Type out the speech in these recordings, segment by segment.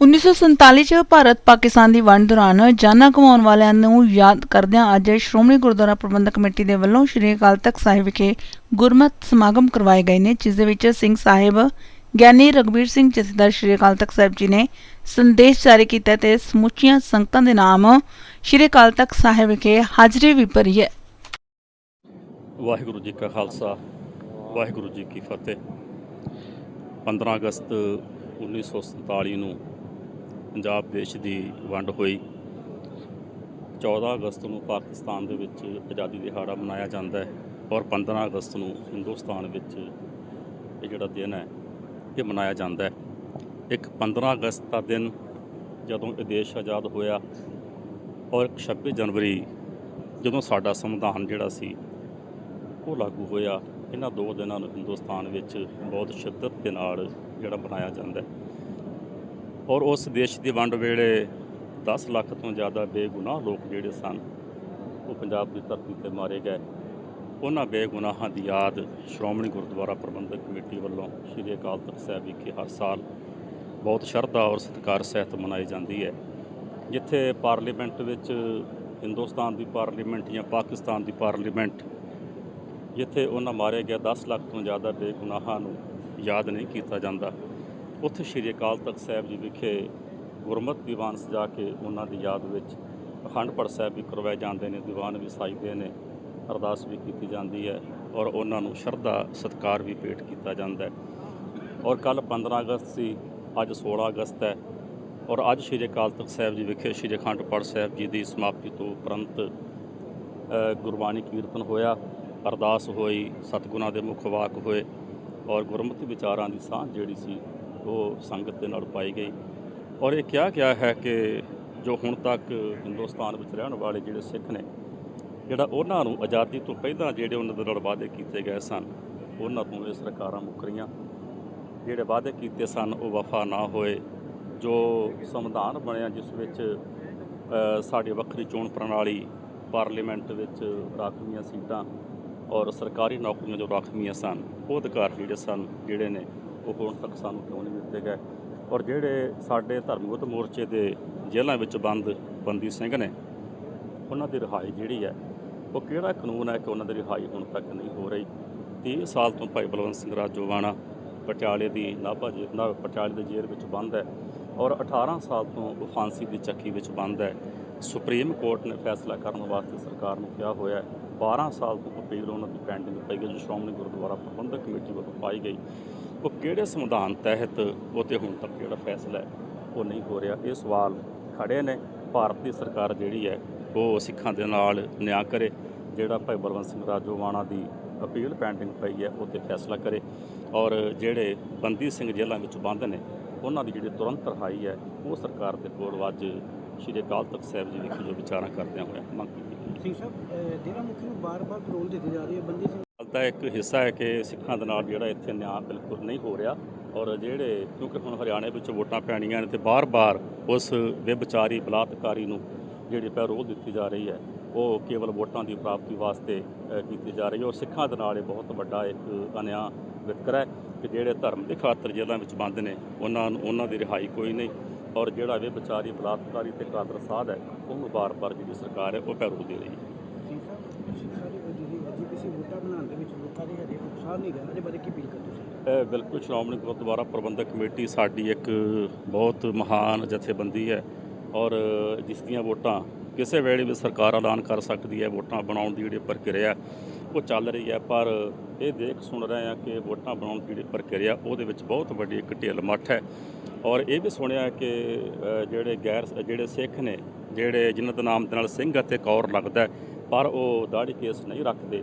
1947 ਚ ਭਾਰਤ ਪਾਕਿਸਤਾਨ ਦੀ ਵੰਡ ਦੌਰਾਨ ਜਾਨਾਂ ਗਵਾਉਣ ਵਾਲਿਆਂ ਨੂੰ ਯਾਦ ਕਰਦਿਆਂ ਅੱਜ ਸ਼੍ਰੋਮਣੀ ਗੁਰਦੁਆਰਾ ਪ੍ਰਬੰਧਕ ਕਮੇਟੀ ਦੇ ਵੱਲੋਂ ਸ੍ਰੀ ਅਕਾਲ ਤਖਤ ਸਾਹਿਬ ਵਿਖੇ ਗੁਰਮਤਿ ਸਮਾਗਮ ਕਰਵਾਏ ਗਏ ਨੇ, ਜਿਸ ਦੇ ਵਿੱਚ ਸਿੰਘ ਸਾਹਿਬ ਗਿਆਨੀ ਰਗਵੀਰ ਸਿੰਘ ਜਥੇਦਾਰ ਸ੍ਰੀ ਅਕਾਲ ਤਖਤ ਸਾਹਿਬ ਜੀ ਨੇ ਸੰਦੇਸ਼ ਜਾਰੀ ਕੀਤਾ ਤੇ ਸਮੁੱਚੀਆਂ ਸੰਗਤਾਂ ਦੇ ਨਾਮ ਸ੍ਰੀ ਅਕਾਲ ਤਖਤ ਸਾਹਿਬ ਵਿਖੇ ਹਾਜ਼ਰੀ ਵੀ ਭਰੀ ਹੈ। ਵਾਹਿਗੁਰੂ ਜੀ ਕਾ ਖਾਲਸਾ, ਵਾਹਿਗੁਰੂ ਜੀ ਕੀ ਫਤਿਹ। 15 ਅਗਸਤ 1947 ਨੂੰ ਪੰਜਾਬ ਦੇਸ਼ ਦੀ ਵੰਡ ਹੋਈ। 14 ਅਗਸਤ ਨੂੰ ਪਾਕਿਸਤਾਨ ਦੇ ਵਿੱਚ ਆਜ਼ਾਦੀ ਦਿਹਾੜਾ ਮਨਾਇਆ ਜਾਂਦਾ ਹੈ ਔਰ 15 ਅਗਸਤ ਨੂੰ ਹਿੰਦੁਸਤਾਨ ਵਿੱਚ ਇਹ ਜਿਹੜਾ ਦਿਨ ਹੈ, ਇਹ ਮਨਾਇਆ ਜਾਂਦਾ ਹੈ। ਇੱਕ 15 ਅਗਸਤ ਦਾ ਦਿਨ ਜਦੋਂ ਇਹ ਦੇਸ਼ ਆਜ਼ਾਦ ਹੋਇਆ ਔਰ ਇੱਕ 26 ਜਨਵਰੀ ਜਦੋਂ ਸਾਡਾ ਸੰਵਿਧਾਨ ਜਿਹੜਾ ਸੀ, ਉਹ ਲਾਗੂ ਹੋਇਆ, ਇਹਨਾਂ ਦੋ ਦਿਨਾਂ ਨੂੰ ਹਿੰਦੁਸਤਾਨ ਵਿੱਚ ਬਹੁਤ ਸ਼ਿੱਦਤ ਦੇ ਨਾਲ ਜਿਹੜਾ ਮਨਾਇਆ ਜਾਂਦਾ ਹੈ। ਔਰ ਉਸ ਦੇਸ਼ ਦੀ ਵੰਡ ਵੇਲੇ 10 ਲੱਖ ਤੋਂ ਜ਼ਿਆਦਾ ਬੇਗੁਨਾਹ ਲੋਕ ਜਿਹੜੇ ਸਨ, ਉਹ ਪੰਜਾਬ ਦੀ ਧਰਤੀ ਤੇ ਮਾਰੇ ਗਏ। ਉਹਨਾਂ ਬੇਗੁਨਾਹਾਂ ਦੀ ਯਾਦ ਸ਼੍ਰੋਮਣੀ ਗੁਰਦੁਆਰਾ ਪ੍ਰਬੰਧਕ ਕਮੇਟੀ ਵੱਲੋਂ ਸ੍ਰੀ ਅਕਾਲ ਤਖਤ ਸਾਹਿਬ ਵਿਖੇ ਹਰ ਸਾਲ ਬਹੁਤ ਸ਼ਰਧਾ ਔਰ ਸਤਿਕਾਰ ਸਹਿਤ ਮਨਾਈ ਜਾਂਦੀ ਹੈ, ਜਿੱਥੇ ਪਾਰਲੀਮੈਂਟ ਵਿੱਚ ਹਿੰਦੁਸਤਾਨ ਦੀ ਪਾਰਲੀਮੈਂਟ ਜਾਂ ਪਾਕਿਸਤਾਨ ਦੀ ਪਾਰਲੀਮੈਂਟ, ਜਿੱਥੇ ਉਹਨਾਂ ਮਾਰੇ ਗਏ 10 ਲੱਖ ਤੋਂ ਜ਼ਿਆਦਾ ਬੇਗੁਨਾਹਾਂ ਨੂੰ ਯਾਦ ਨਹੀਂ ਕੀਤਾ ਜਾਂਦਾ। ਉੱਥੇ ਸ਼੍ਰੀ ਅਕਾਲ ਤਖਤ ਸਾਹਿਬ ਜੀ ਵਿਖੇ ਗੁਰਮਤਿ ਦੀਵਾਨ ਸਜਾ ਕੇ ਉਹਨਾਂ ਦੀ ਯਾਦ ਵਿੱਚ ਅਖੰਡ ਪਾਠ ਸਾਹਿਬ ਵੀ ਕਰਵਾਏ ਜਾਂਦੇ ਨੇ, ਦੀਵਾਨ ਵੀ ਸਾਜਦੇ ਨੇ, ਅਰਦਾਸ ਵੀ ਕੀਤੀ ਜਾਂਦੀ ਹੈ ਔਰ ਉਹਨਾਂ ਨੂੰ ਸ਼ਰਧਾ ਸਤਿਕਾਰ ਵੀ ਭੇਟ ਕੀਤਾ ਜਾਂਦਾ ਹੈ। ਔਰ ਕੱਲ 15 ਅਗਸਤ ਸੀ, ਅੱਜ 16 ਅਗਸਤ ਹੈ ਔਰ ਅੱਜ ਸ਼੍ਰੀ ਅਕਾਲ ਤਖਤ ਸਾਹਿਬ ਜੀ ਵਿਖੇ ਸ਼੍ਰੀ ਅਖੰਡ ਪਾਠ ਸਾਹਿਬ ਜੀ ਦੀ ਸਮਾਪਤੀ ਤੋਂ ਉਪਰੰਤ ਗੁਰਬਾਣੀ ਕੀਰਤਨ ਹੋਇਆ, ਅਰਦਾਸ ਹੋਈ, ਸਤਿਗੁਰਾਂ ਦੇ ਮੁਖ ਵਾਕ ਹੋਏ ਔਰ ਗੁਰਮਤਿ ਵਿਚਾਰਾਂ ਦੀ ਸਾਂਝ ਜਿਹੜੀ ਸੀ ਉਹ ਸੰਗਤ ਦੇ ਨਾਲ ਪਾਈ ਗਈ। ਔਰ ਇਹ ਕਿਹਾ ਗਿਆ ਹੈ ਕਿ ਜੋ ਹੁਣ ਤੱਕ ਹਿੰਦੁਸਤਾਨ ਵਿੱਚ ਰਹਿਣ ਵਾਲੇ ਜਿਹੜੇ ਸਿੱਖ ਨੇ, ਜਿਹੜਾ ਉਹਨਾਂ ਨੂੰ ਆਜ਼ਾਦੀ ਤੋਂ ਪਹਿਲਾਂ ਜਿਹੜੇ ਉਹਨਾਂ ਦੇ ਨਾਲ ਵਾਅਦੇ ਕੀਤੇ ਗਏ ਸਨ, ਉਹਨਾਂ ਤੋਂ ਇਹ ਸਰਕਾਰਾਂ ਮੁੱਕਰੀਆਂ ਜਿਹੜੇ ਵਾਅਦੇ ਕੀਤੇ ਸਨ ਉਹ ਵਫਾ ਨਾ ਹੋਏ। ਜੋ ਸੰਵਿਧਾਨ ਬਣਿਆ ਜਿਸ ਵਿੱਚ ਸਾਡੀ ਵੱਖਰੀ ਚੋਣ ਪ੍ਰਣਾਲੀ ਪਾਰਲੀਮੈਂਟ ਵਿੱਚ ਰਾਖਵੀਆਂ ਸੀਟਾਂ ਔਰ ਸਰਕਾਰੀ ਨੌਕਰੀਆਂ ਜੋ ਰਾਖਵੀਆਂ ਸਨ, ਉਹ ਅਧਿਕਾਰ ਜਿਹੜੇ ਸਨ, ਜਿਹੜੇ ਨੇ ਉਹ ਹੁਣ ਤੱਕ ਸਾਨੂੰ ਕਿਉਂ ਨਹੀਂ ਦਿੱਤੇ ਗਏ? ਔਰ ਜਿਹੜੇ ਸਾਡੇ ਧਰਮਗਤ ਮੋਰਚੇ ਦੇ ਜੇਲ੍ਹਾਂ ਵਿੱਚ ਬੰਦ ਬੰਦੀ ਸਿੰਘ ਨੇ, ਉਹਨਾਂ ਦੀ ਰਿਹਾਈ ਜਿਹੜੀ ਹੈ, ਉਹ ਕਿਹੜਾ ਕਾਨੂੰਨ ਹੈ ਕਿ ਉਹਨਾਂ ਦੀ ਰਿਹਾਈ ਹੁਣ ਤੱਕ ਨਹੀਂ ਹੋ ਰਹੀ? 30 ਸਾਲ ਤੋਂ ਭਾਈ ਬਲਵੰਤ ਸਿੰਘ ਰਾਜੋਵਾਣਾ ਪਟਿਆਲੇ ਦੀ ਨਾਭਾ ਜੇਲ੍ਹ ਨਾ, ਪਟਿਆਲੇ ਦੇ ਜੇਲ੍ਹ ਵਿੱਚ ਬੰਦ ਹੈ ਔਰ 18 ਸਾਲ ਤੋਂ ਉਹ ਫਾਂਸੀ ਦੀ ਚੱਕੀ ਵਿੱਚ ਬੰਦ ਹੈ। ਸੁਪਰੀਮ ਕੋਰਟ ਨੇ ਫੈਸਲਾ ਕਰਨ ਵਾਸਤੇ ਸਰਕਾਰ ਨੂੰ ਕਿਹਾ ਹੋਇਆ ਹੈ 12 ਸਾਲ ਤੋਂ ਅਪੀਲ ਉਹਨਾਂ ਦੀ ਪੈਂਡਿੰਗ ਪਈ ਹੈ, ਜੋ ਸ਼੍ਰੋਮਣੀ ਗੁਰਦੁਆਰਾ ਪ੍ਰਬੰਧਕ ਕਮੇਟੀ ਵੱਲੋਂ ਪਾਈ ਗਈ। ਉਹ ਕਿਹੜੇ ਸੰਵਿਧਾਨ ਤਹਿਤ ਉਹ ਤੇ ਹੁਣ ਤੱਕ ਜਿਹੜਾ ਫੈਸਲਾ ਹੈ, ਉਹ ਨਹੀਂ ਹੋ ਰਿਹਾ? ਇਹ ਸਵਾਲ ਖੜੇ ਨੇ। ਭਾਰਤ ਦੀ ਸਰਕਾਰ ਜਿਹੜੀ ਹੈ, ਉਹ ਸਿੱਖਾਂ ਦੇ ਨਾਲ ਨਿਆਂ ਕਰੇ। ਜਿਹੜਾ ਭਾਈ ਬਲਵੰਤ ਸਿੰਘ ਰਾਜੋਵਾਣਾ ਦੀ ਅਪੀਲ ਪੈਂਡਿੰਗ ਪਈ ਹੈ, ਉਹ ਤੇ ਫੈਸਲਾ ਕਰੇ। ਔਰ ਜਿਹੜੇ ਬੰਦੀ ਸਿੰਘ ਜੇਲ੍ਹਾਂ ਵਿੱਚ ਬੰਦ ਨੇ, ਉਹਨਾਂ ਦੀ ਜਿਹੜੀ ਤੁਰੰਤ ਰਿਹਾਈ ਹੈ, ਉਹ ਸਰਕਾਰ ਦੇ ਕੋਲ ਅੱਜ ਸ਼੍ਰੀ ਅਕਾਲ ਤਖਤ ਸਾਹਿਬ ਜੀ ਵਿਖੇ ਜੋ ਵਿਚਾਰਾਂ ਕਰਦਿਆਂ ਹੋਇਆ ਮੰਗ ਕੀਤੀ ਸਿੰਘ ਸਾਹਿਬ ਡੇਰਾ ਮੁਖੀ ਨੂੰ ਬਾਰ-ਬਾਰ ਪੈਰੋਲ ਦਿੱਤੀ ਜਾ ਰਹੀ ਹੈ ਬੰਦੀ ਸਿੰਘ ਦਾ ਇੱਕ ਹਿੱਸਾ ਹੈ ਕਿ ਸਿੱਖਾਂ ਦੇ ਨਾਲ ਜਿਹੜਾ ਇੱਥੇ ਨਿਆਂ ਬਿਲਕੁਲ ਨਹੀਂ ਹੋ ਰਿਹਾ ਔਰ ਜਿਹੜੇ ਕਿਉਂਕਿ ਹੁਣ ਹਰਿਆਣੇ ਵਿੱਚ ਵੋਟਾਂ ਪੈਣੀਆਂ ਨੇ ਤੇ ਬਾਰ-ਬਾਰ ਉਸ ਵਿਭਚਾਰੀ, ਬਲਾਤਕਾਰੀ ਨੂੰ ਜਿਹੜੀ ਪੈਰੋਲ ਦਿੱਤੀ ਜਾ ਰਹੀ ਹੈ, ਉਹ ਕੇਵਲ ਵੋਟਾਂ ਦੀ ਪ੍ਰਾਪਤੀ ਵਾਸਤੇ ਕੀਤੀ ਜਾ ਰਹੀ ਹੈ ਔਰ ਸਿੱਖਾਂ ਦੇ ਨਾਲ ਇਹ ਬਹੁਤ ਵੱਡਾ ਇੱਕ ਅਨਿਆਂ ਵਿਤਕਰਾ ਹੈ ਕਿ ਜਿਹੜੇ ਧਰਮ ਦੇ ਖਾਤਰ ਜੇਲ੍ਹਾਂ ਵਿੱਚ ਬੰਦ ਨੇ, ਉਹਨਾਂ ਨੂੰ, ਉਹਨਾਂ ਦੀ ਰਿਹਾਈ ਕੋਈ ਨਹੀਂ ਔਰ ਜਿਹੜਾ ਵਿਭਚਾਰੀ, ਬਲਾਤਕਾਰੀ ਤੇ ਕਾਦਰ ਸਾਧ ਹੈ, ਉਹਨੂੰ ਬਾਰ-ਬਾਰ ਜਿਹੜੀ ਸਰਕਾਰ ਹੈ, ਉਹ ਪੈਰੋਲ ਦੇ ਰਹੀ ਹੈ ਸਿੰਘ ਸਾਹਿਬ ਸਿੱਖਾਂ ਦੀ ਜਿਹੜੀ ਐਜੀਪੀਸੀ ਵੋਟਾਂ ਬਣਾਉਣ ਦੇ ਵਿੱਚ ਲੋਕਾਂ ਦੇ ਨਹੀਂ ਰਿਹਾ ਇਹਦੇ ਬਾਰੇ ਕੀ ਅਪੀਲ ਕਰਦੇ ਤੁਸੀਂ? ਬਿਲਕੁਲ ਸ਼੍ਰੋਮਣੀ ਗੁਰਦੁਆਰਾ ਪ੍ਰਬੰਧਕ ਕਮੇਟੀ ਸਾਡੀ ਇੱਕ ਬਹੁਤ ਮਹਾਨ ਜਥੇਬੰਦੀ ਹੈ ਔਰ ਜਿਸ ਦੀਆਂ ਵੋਟਾਂ ਕਿਸੇ ਵੇਲੇ ਵੀ ਸਰਕਾਰ ਐਲਾਨ ਕਰ ਸਕਦੀ ਹੈ, ਵੋਟਾਂ ਬਣਾਉਣ ਦੀ ਜਿਹੜੀ ਪ੍ਰਕਿਰਿਆ ਉਹ ਚੱਲ ਰਹੀ ਹੈ, ਪਰ ਇਹ ਦੇਖ ਸੁਣ ਰਹੇ ਹਾਂ ਕਿ ਵੋਟਾਂ ਬਣਾਉਣ ਦੀ ਜਿਹੜੀ ਪ੍ਰਕਿਰਿਆ ਉਹਦੇ ਵਿੱਚ ਬਹੁਤ ਵੱਡੀ ਇੱਕ ਢਿੱਲ ਮੱਠ ਹੈ ਔਰ ਇਹ ਵੀ ਸੁਣਿਆ ਕਿ ਜਿਹੜੇ ਗੈਰ ਜਿਹੜੇ ਸਿੱਖ ਨੇ, ਜਿਹੜੇ ਜਿਨ੍ਹਾਂ ਦਾ ਨਾਮ ਦੇ ਨਾਲ ਸਿੰਘ ਅਤੇ ਕੌਰ ਲੱਗਦਾ ਪਰ ਉਹ ਦਾੜੀ ਕੇਸ ਨਹੀਂ ਰੱਖਦੇ।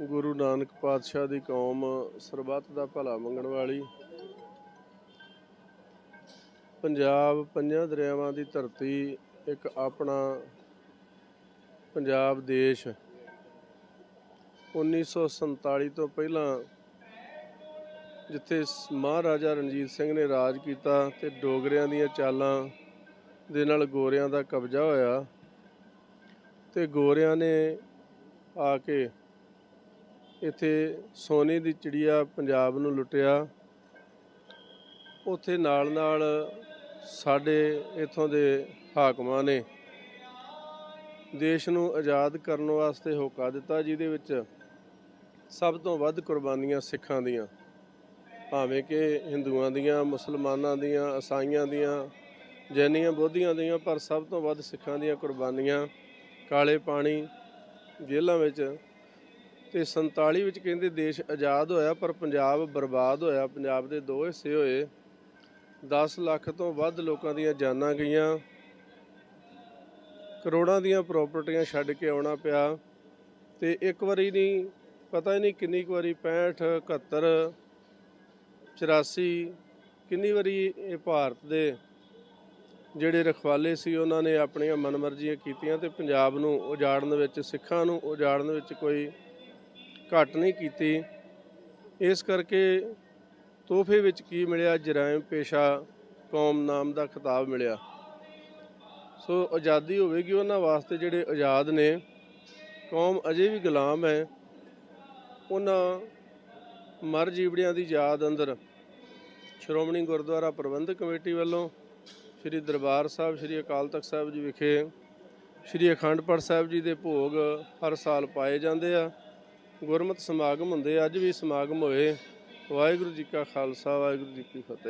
ਗੁਰੂ ਨਾਨਕ ਪਾਤਸ਼ਾਹ ਦੀ ਕੌਮ ਸਰਬੱਤ ਦਾ ਭਲਾ ਮੰਗਣ ਵਾਲੀ। ਪੰਜਾਬ ਪੰਜਾਂ ਦਰਿਆਵਾਂ ਦੀ ਧਰਤੀ ਇੱਕ ਆਪਣਾ ਪੰਜਾਬ ਦੇਸ਼। 1947 ਤੋਂ ਪਹਿਲਾਂ ਜਿੱਥੇ ਮਹਾਰਾਜਾ ਰਣਜੀਤ ਸਿੰਘ ਨੇ ਰਾਜ ਕੀਤਾ ਤੇ ਡੋਗਰਿਆਂ ਦੀਆਂ ਚਾਲਾਂ ਦੇ ਨਾਲ ਗੋਰਿਆਂ ਦਾ ਕਬਜ਼ਾ ਹੋਇਆ। ਤੇ ਗੋਰਿਆਂ ਨੇ ਆ ਕੇ ਇੱਥੇ ਸੋਨੇ ਦੀ ਚਿੜੀਆ ਪੰਜਾਬ ਨੂੰ ਲੁੱਟਿਆ। ਉੱਥੇ ਨਾਲ ਨਾਲ ਸਾਡੇ ਇਥੋਂ ਦੇ ਹਾਕਮਾਂ ਨੇ ਦੇਸ਼ ਨੂੰ ਆਜ਼ਾਦ ਕਰਨ ਵਾਸਤੇ ਹੋਕਾ ਦਿੱਤਾ, ਜਿਹਦੇ ਵਿੱਚ ਸਭ ਤੋਂ ਵੱਧ ਕੁਰਬਾਨੀਆਂ ਸਿੱਖਾਂ ਦੀਆਂ, ਭਾਵੇਂ ਕਿ ਹਿੰਦੂਆਂ ਦੀਆਂ, ਮੁਸਲਮਾਨਾਂ ਦੀਆਂ ਈਸਾਈਆਂ ਦੀਆਂ, ਜੈਨੀਆਂ ਬੋਧੀਆਂ ਦੀਆਂ, ਪਰ ਸਭ ਤੋਂ ਵੱਧ ਸਿੱਖਾਂ ਦੀਆਂ ਕੁਰਬਾਨੀਆਂ ਕਾਲੇ ਪਾਣੀ ਜੇਲ੍ਹਾਂ ਵਿੱਚ ਤੇ 47 ਵਿੱਚ ਕਹਿੰਦੇ ਦੇਸ਼ ਆਜ਼ਾਦ ਹੋਇਆ, ਪਰ ਪੰਜਾਬ ਬਰਬਾਦ ਹੋਇਆ। ਪੰਜਾਬ ਦੇ ਦੋ ਹਿੱਸੇ ਹੋਏ। 10 ਲੱਖ ਤੋਂ ਵੱਧ ਲੋਕਾਂ ਦੀਆਂ ਜਾਨਾਂ ਗਈਆਂ। ਕਰੋੜਾਂ ਦੀਆਂ ਪ੍ਰਾਪਰਟੀਆਂ ਛੱਡ ਕੇ ਆਉਣਾ ਪਿਆ। ਤੇ ਇੱਕ ਵਾਰੀ ਨਹੀਂ, ਪਤਾ ਹੀ ਨਹੀਂ ਕਿੰਨੀ ਕੁ ਵਾਰੀ 65 71 84 ਕਿੰਨੀ ਵਾਰੀ ਇਹ ਭਾਰਤ ਦੇ ਜਿਹੜੇ ਰਖਵਾਲੇ ਸੀ, ਉਹਨਾਂ ਨੇ ਆਪਣੀਆਂ ਮਨਮਰਜ਼ੀਆਂ ਕੀਤੀਆਂ ਤੇ ਪੰਜਾਬ ਨੂੰ ਉਜਾੜਨ ਵਿੱਚ, ਸਿੱਖਾਂ ਨੂੰ ਉਜਾੜਨ ਵਿੱਚ ਕੋਈ ਘੱਟ ਨਹੀਂ ਕੀਤੀ। ਇਸ ਕਰਕੇ ਤੋਹਫੇ ਵਿੱਚ ਕੀ ਮਿਲਿਆ? ਜਰਾਇਮ ਪੇਸ਼ਾ ਕੌਮ ਨਾਮ ਦਾ ਖਿਤਾਬ ਮਿਲਿਆ। ਸੋ ਆਜ਼ਾਦੀ ਹੋਵੇਗੀ ਉਹਨਾਂ ਵਾਸਤੇ ਜਿਹੜੇ ਆਜ਼ਾਦ ਨੇ। ਕੌਮ ਅਜੇ ਵੀ ਗੁਲਾਮ ਹੈ। ਉਹਨਾਂ ਮਰ ਜੀਵੜਿਆਂ ਦੀ ਯਾਦ ਅੰਦਰ ਸ਼੍ਰੋਮਣੀ ਗੁਰਦੁਆਰਾ ਪ੍ਰਬੰਧਕ ਕਮੇਟੀ ਵੱਲੋਂ ਸ੍ਰੀ ਦਰਬਾਰ ਸਾਹਿਬ, ਸ੍ਰੀ ਅਕਾਲ ਤਖਤ ਸਾਹਿਬ ਜੀ ਵਿਖੇ ਸ੍ਰੀ ਅਖੰਡ ਪਾਠ ਸਾਹਿਬ ਜੀ ਦੇ ਭੋਗ ਹਰ ਸਾਲ ਪਾਏ ਜਾਂਦੇ ਆ। ਗੁਰਮਤਿ ਸਮਾਗਮ ਹੁੰਦੇ, ਅੱਜ ਵੀ ਸਮਾਗਮ ਹੋਏ। ਵਾਹਿਗੁਰੂ ਜੀ ਕਾ ਖਾਲਸਾ, ਵਾਹਿਗੁਰੂ ਜੀ ਕੀ ਫਤਿਹ।